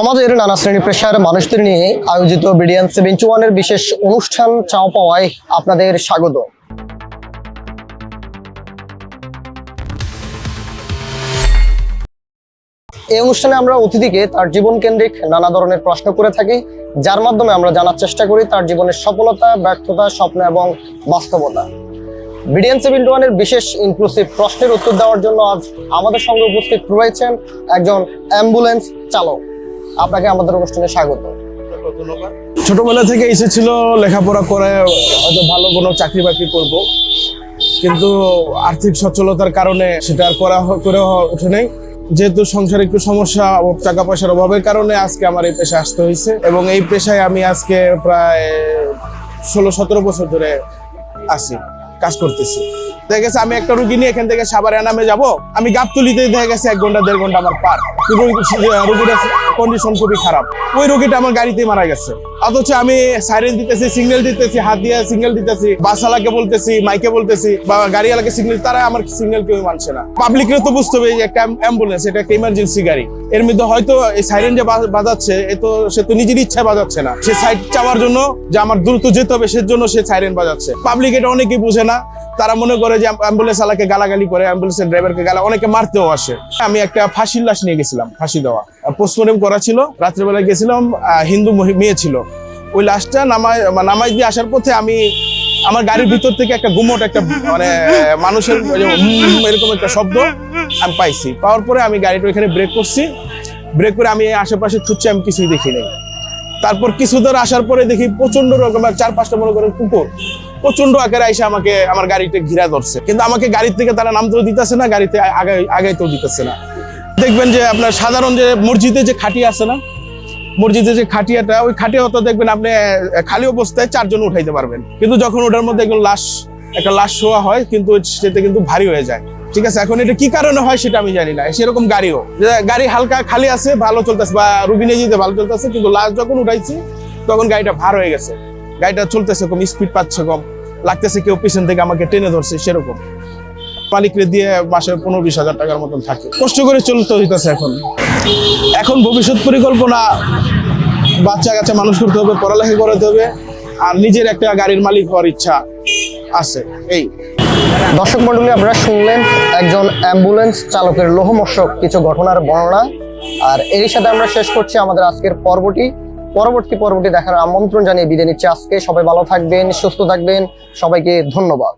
সমাজের নানা শ্রেণি পেশার মানুষদের নিয়ে আয়োজিত বিডিয়ান সেভেন্টি ওয়ানের বিশেষ অনুষ্ঠান চাও পাওয়ায় আপনাদের স্বাগত। এই অনুষ্ঠানে আমরা অতিথিকে তার জীবন কেন্দ্রিক নানা ধরনের প্রশ্ন করে থাকি, যার মাধ্যমে আমরা জানার চেষ্টা করি তার জীবনের সফলতা, ব্যর্থতা, স্বপ্ন এবং বাস্তবতা। বিডিএন সেভেন্টি ওয়ানের বিশেষ ইনক্লুসিভ প্রশ্নের উত্তর দেওয়ার জন্য আজ আমাদের সঙ্গে উপস্থিত রয়েছেন একজন অ্যাম্বুলেন্স চালক। আপনাকে আমাদের অনুষ্ঠানে স্বাগত। ছোটবেলা থেকে এসেছিল লেখাপড়া করে, হয়তো ভালো কোনো চাকরি বাকরি করব। কিন্তু আর্থিক সচ্ছলতার কারণে সেটা আর করা করে ওঠে নাই। যেহেতু সংসারে একটু সমস্যা টাকা পয়সার অভাবের কারণে আজকে আমার এই পেশায় আসতে হয়েছে। এবং এই পেশায় আমি আজকে প্রায় ষোলো সতেরো বছর ধরে আছি, কাজ করতেছি। দেখা গেছে আমি একটা রুগী নিয়ে এখান থেকে সাবার এনামে যাব। আমি গাবতুলিতে দেখা গেছে এক ঘণ্টা, দেড় ঘণ্টা আমার পার। কিন্তু রুগী- রুগীটার কন্ডিশন খুবই খারাপ। ওই রুগীটা আমার গাড়িতেই মারা গেছে। অথচ আমি সাইরেন দিতেছি সিগন্যাল দিতেছি, হাত দিয়ে সিগন্যাল দিতেছি বাসালাকে বলতেছি, মাইকে বলতেছি, বা গাড়িওয়ালাকে সিগন্যাল তারা আমার সিগন্যাল কেউ মানছে না। তো বুঝতে হবে একটা অ্যাম্বুলেন্স এটা একটা ইমার্জেন্সি গাড়ি। এর মধ্যে হয়তো এই সাইরেন যে বাজাচ্ছে, এ তো সে তো নিজের ইচ্ছায় বাজাচ্ছে না। সে সাইড চাওয়ার জন্য, যে আমার দ্রুত যেতে হবে, সেজন্য সে সাইরেন বাজাচ্ছে। পাবলিক এটা অনেকেই বুঝে না। তারা মনে করে যে অ্যাম্বুলেন্স আলাকে গালাগালি করে অ্যাম্বুলেন্সের ড্রাইভারকে গালা অনেকে মারতেও আসে। আমি একটা ফাঁসির লাশ নিয়ে গেছিলাম, ফাঁসি দেওয়া। পোস্টমর্টম করা ছিল রাত্রেবেলা গেছিলাম হিন্দু মেয়ে ছিল। ওই লাশটা নামাই নামাই দিয়ে আসার পথে আমি আমার গাড়ির ভিতর থেকে একটা গুমট, একটা মানে মানুষের এরকম একটা শব্দ আমি পাইছি। পাওয়ার পরে আমি গাড়িটা ওইখানে ব্রেক করছি। ব্রেক করে আমি আশেপাশে ছুটছি আমি কিছুই দেখি নাই। তারপর কিছু দূর আসার পরে দেখি প্রচণ্ড রকমের চার পাঁচটা মনে করেন কুকুর। প্রচণ্ড আকারে এসে আমাকে, আমার গাড়িটা ঘিরা ধরছে। কিন্তু আমাকে গাড়ির থেকে তারা নামতেও দিতেছে না, গাড়িতে আগে আগাইতেও দিতেছে না। দেখবেন যে আপনার সাধারণ যে মসজিদে যে খাটিয়া আছে না, মসজিদে যে খাটিয়াটা, ওই খাটিয়া হতো দেখবেন আপনি খালি অবস্থায় চারজন উঠাইতে পারবেন। কিন্তু যখন ওটার মধ্যে একজন লাশ, একটা লাশ শোয়া হয়, কিন্তু সেটা কিন্তু ভারী হয়ে যায়। ঠিক আছে, এখন এটা কি কারণে হয় সেটা আমি জানি না। সেরকম গাড়িও। গাড়ি হালকা খালি আছে, ভালো চলতেছে, বা রুগী নিয়ে যেতে ভালো চলতেছে, কিন্তু লাশ যখন উঠাইছি, তখন গাড়িটা ভার হয়ে গেছে। গাড়িটা চলতেছে কম স্পিড পাচ্ছে কম। লাগতেছে কেউ পিছন থেকে আমাকে টেনে ধরছে, সেরকম। মালিকরে দিয়ে মাসে পনেরো বিশ হাজার টাকার মতন থাকে। কষ্ট করে চলতে হইতেছে এখন। এখন ভবিষ্যৎ পরিকল্পনা, বাচ্চা কাচ্চা মানুষ করতে হবে, পড়ালেখা করাতে হবে, আর নিজের একটা গাড়ির মালিক হওয়ার ইচ্ছা আছে, এই। দর্শক মন্ডলী আপনারা শুনলেন একজন অ্যাম্বুলেন্স চালকের লোহমর্ষক কিছু ঘটনার বর্ণনা। আর এর সাথে আমরা শেষ করছি আমাদের আজকের পর্বটি। পরবর্তী পর্বটি দেখার আমন্ত্রণ জানিয়ে বিদায় নিচ্ছি আজকে। সবাই ভালো থাকবেন, সুস্থ থাকবেন। সবাইকে ধন্যবাদ।